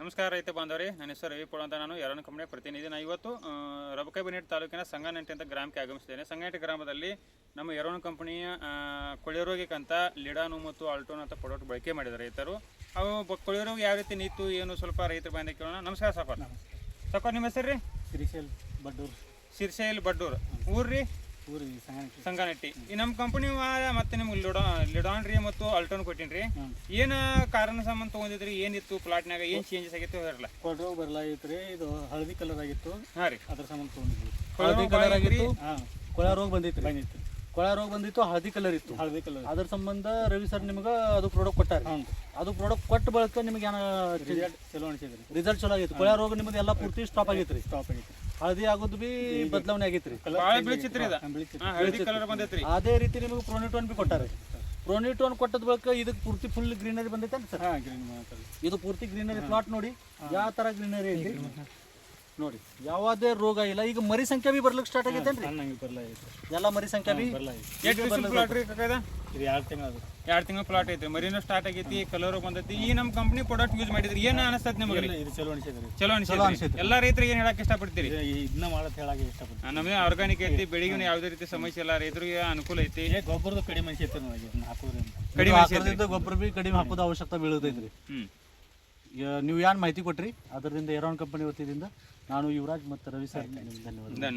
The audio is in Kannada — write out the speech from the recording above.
ನಮಸ್ಕಾರ ರೈತ ಬಾಂಧವರಿ ನನ್ನ ಹೆಸರು ರವಿ ಪೋಳ ಅಂತ ನಾನು ಎರಡನೇ ಕಂಪನಿಯ ಪ್ರತಿನಿಧಿ. ನಾನು ಇವತ್ತು ರಬಕೈಬನೇಟ್ ತಾಲೂಕಿನ ಸಂಗಾನಂಟಿ ಅಂತ ಗ್ರಾಮಕ್ಕೆ ಆಗಮಿಸಿದ್ದೇನೆ. ಸಂಗನಂಟಿ ಗ್ರಾಮದಲ್ಲಿ ನಮ್ಮ ಎರಡನೇ ಕಂಪನಿಯ ಕೊಳೆರೋಗಿಕ್ಕಂತ ಲಿಡಾನು ಮತ್ತು ಆಲ್ಟೋನ್ ಅಂತ ಪ್ರಾಡಕ್ಟ್ ಬಳಕೆ ಮಾಡಿದ್ದಾರೆ ರೈತರು. ಅವು ಕೊಳೆರೋಗ ಯಾವ ರೀತಿ ನಿಂತು ಏನು ಸ್ವಲ್ಪ ರೈತರ ಬಾಂಧ ಕೇಳೋಣ. ನಮಸ್ಕಾರ ಸಾಪಾರ್ ಸಾಪಾರ್ ನಿಮ್ಮ ಹೆಸರು ರೀ? ಶ್ರೀಶೈಲ್ ಬಡ್ಡೂರು. ಸಿರಿಶೈಲ್ ಬಡ್ಡೂರು. ಊರ್ರಿ ಊರಿ ಸಂಗನಟ್ಟಿ. ಈ ನಮ್ಮ ಕಂಪನಿ ಮತ್ತೆ ನಿಮ್ಗೆ ಲಿಡಾ ಲಿಡಾನ್ ರೀ ಮತ್ತು ಅಲ್ಟೋನ್ ಕೊಟ್ಟಿನಿ ರೀ ಏನು ಕಾರಣ ಸಂಬಂಧ ತಗೊಂಡಿದ್ರಿ? ಏನಿತ್ತು ಪ್ಲಾಟ್ನಾಗ ಏನ್ ಚೇಂಜಸ್ ಆಗಿತ್ತು ಹೇಳಲ್ಲ ಕೊಡ್ರೋ ಬರಲಾಗಿತ್ತು ರೀ ಇದು ಹಳದಿ ಕಲರ್ ಆಗಿತ್ತು. ಹಾಂ ರೀ. ಅದ್ರ ಸಂಬಂಧ ತಗೊಂಡಿದ್ವಿ. ಹಳದಿ ಕಲರ್ ಆಗಿತ್ತು? ಹಾಂ. ಕೊಳ ರೋಗ ಬಂದಿತ್ತು ಬಂದಿತ್ತು. ಕೊಳ ರೋಗ ಬಂದಿತ್ತು ಹಳದಿ ಕಲರ್ ಇತ್ತು. ಹಳದಿ ಕಲರ್ ಅದ್ರ ಸಂಬಂಧ ರವಿ ಸರ್ ನಿಮ್ಗೆ ಅದು ಪ್ರಾಡಕ್ಟ್ ಕೊಟ್ಟಾರ ಹ್ಞೂ ಅದು ಪ್ರಾಡಕ್ಟ್ ಕೊಟ್ಟ ಬಳಿಕ ನಿಮಗೆ ಏನ ರಿಸಲ್ಟ್ ಚಲೋ ಅನಿಸಿದ್ರಿ. ರಿಸಲ್ಟ್ ಚಲೋ ಆಗಿತ್ತು. ಕೊಳೆ ರೋಗ ನಿಮ್ದು ಎಲ್ಲ ಪೂರ್ತಿ ಸ್ಟಾಪ್ ಆಗೈತ್ರಿ. ಸ್ಟಾಪ್ ಆಗಿತ್ತು ಹಳದಿ ಆಗೋದು ಬಿ ಬದಲಾವಣೆ ಆಗೈತ್ರಿ. ಅದೇ ರೀತಿ ನಿಮಗೆ ಪ್ರೋನಿಟೋನ್ ಬಿ ಕೊಟ್ಟಾರೆ. ಪ್ರೋನಿಟೋನ್ ಕೊಟ್ಟದ ಬಳಿಕ ಇದಕ್ಕೆ ಪೂರ್ತಿ ಫುಲ್ ಗ್ರೀನರಿ ಬಂದೈತೆ ಸರ್? ಹಾಂ ಗ್ರೀನ್ ಮಾತಾಡಿ ಇದು ಪೂರ್ತಿ ಗ್ರೀನರಿ ಪ್ಲಾಟ್ ನೋಡಿ ಯಾವ ತರ ಗ್ರೀನರಿ ಐತಿ ನೋಡಿ ಯಾವುದೇ ರೋಗ ಇಲ್ಲ. ಈಗ ಮರಿ ಸಂಖ್ಯೆ ಬಿ ಬರ್ಲಿಕ್ಕೆ ಸ್ಟಾರ್ಟ್ ಆಗೈತೆ ಎಲ್ಲ ಮರಿ ಸಂಖ್ಯೆ ಬಿ ಇದು ಎರಡು ತಿಂಗಳು ಅದು. ಎರಡು ತಿಂಗಳ ಪ್ಲಾಟ್ ಐತಿ ಮರಿನೂ ಸ್ಟಾರ್ಟ್ ಆಗೈತಿ ಕಲರ್ ಬಂದೈತಿ. ಈ ನಮ್ಮ ಕಂಪ್ನಿ ಪ್ರಾಡಕ್ಟ್ ಯೂಸ್ ಮಾಡಿದ್ರಿ. ಏನ್ ಅನಿಸ್ತದ ನಿಮಗೆ ಇದು ಚಲೋ ಅನಿಸಿದ್ರಿ ಚಲೋ ಎಲ್ಲ ರೈತರಿಗೆ ಏನ್ ಹೇಳಕ್ ಇಷ್ಟಪಡ್ತೀರಿ? ಇದನ್ನ ಮಾಡತ್ ಹೇಳಕ್ಕೆ ಇಷ್ಟಪಡ್ತೀನಿ. ನಮಗೆ ಆರ್ಗಾನಿಕ್ ಐತಿ ಬೆಳಿಗ್ಗೆ ಯಾವುದೇ ರೀತಿ ಸಮಸ್ಯೆ ಇಲ್ಲ. ರೈತರಿಗೆ ಅನುಕೂಲ ಐತಿ. ಗೊಬ್ಬರದ ಕಡಿಮೆ ಅನಿಸೈತೆ ನನಗೆ ಇದನ್ನ ಹಾಕೋದ್ರಿಂದ. ಕಡಿಮೆ ಗೊಬ್ಬರ ಬಿ ಕಡಿಮೆ ಹಾಕೋದು ಅವಶ್ಯಕತೆ ಬೀಳುತ್ತೈತ್ರಿ. ನೀವ್ ಏನು ಮಾಹಿತಿ ಕೊಟ್ರಿ ಅದರಿಂದ ಏರೋನ್ ಕಂಪನಿ ವತಿಯಿಂದ ನಾನು ಯುವರಾಜ್ ಮತ್ತು ರವಿ ಸರ್. ನಿಮ್ಗೆ ಧನ್ಯವಾದ ಧನ್ಯ-